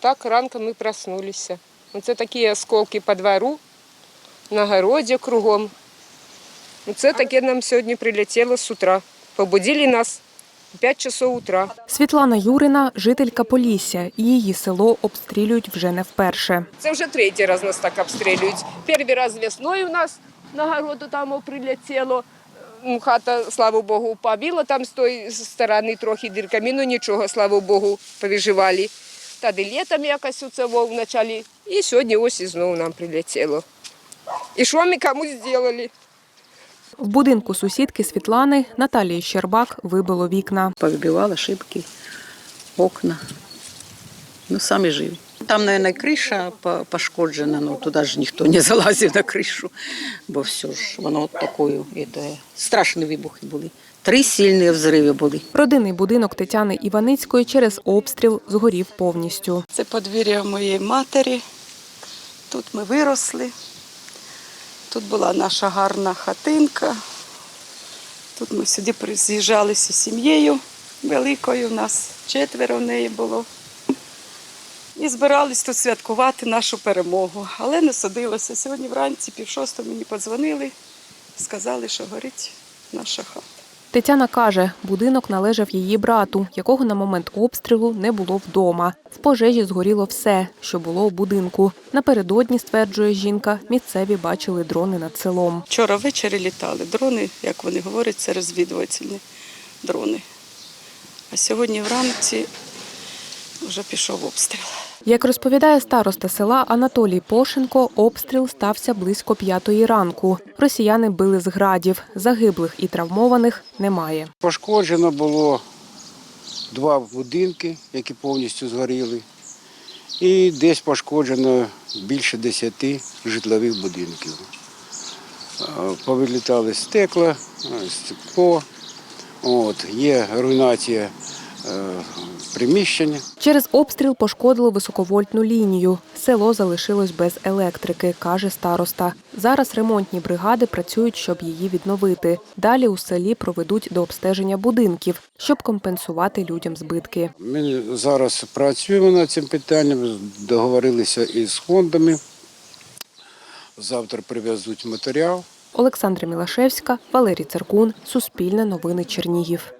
так ранком ми проснулися. Оце такі осколки по двору, на городі кругом. Це таке нам сьогодні прилетіло з утра. Побудили нас 5 часов утра. Світлана Юрина жителька Полісся, її село обстрілюють вже не вперше. Це вже третій раз нас так обстрілюють. Перший раз весною у нас на городу там о, прилетіло. Ну, Хата, слава Богу, побіла там з тої сторони трохи дірками, ну нічого, слава Богу, повиживали. Тоді літом якось у це в началі. І сьогодні ось і знову нам прилетіло. І що ми комусь зробили? В будинку сусідки Світлани Наталії Щербак вибило вікна. повибивала шибки, окна. Ну, самі живі. Там, мабуть, криша пошкоджена, ну туди ж ніхто не залазив на кришу, бо все ж воно от такою, і страшні вибухи були. Три сильні взриви були. Родинний будинок Тетяни Іваницької через обстріл згорів повністю. Це подвір'я моєї матері. Тут ми виросли. Тут була наша гарна хатинка. Тут ми сюди з'їжджалися з сім'єю великою, у нас четверо в неї було. І збирались тут святкувати нашу перемогу. Але не судилося. Сьогодні вранці, пів шостого мені подзвонили, сказали, що горить наша хата. Тетяна каже, будинок належав її брату, якого на момент обстрілу не було вдома. В пожежі згоріло все, що було у будинку. Напередодні, стверджує жінка, місцеві бачили дрони над селом. Вчора ввечері літали дрони, як вони говорять, це розвідувальні дрони. А сьогодні вранці вже пішов обстріл. Як розповідає староста села Анатолій Пошенко, обстріл стався близько п'ятої ранку. Росіяни били з градів. Загиблих і травмованих немає. Пошкоджено було два будинки, які повністю згоріли, і десь пошкоджено більше десяти житлових будинків. Повилітали стекла, стекло, от, є руйнація приміщення. Через обстріл пошкодили високовольтну лінію. Село залишилось без електрики, каже староста. Зараз ремонтні бригади працюють, щоб її відновити. Далі у селі проведуть до обстеження будинків, щоб компенсувати людям збитки. Ми зараз працюємо над цим питанням, договорилися із фондами. Завтра привезуть матеріал. Олександра Мілашевська, Валерій Циркун, Суспільне новини Чернігів.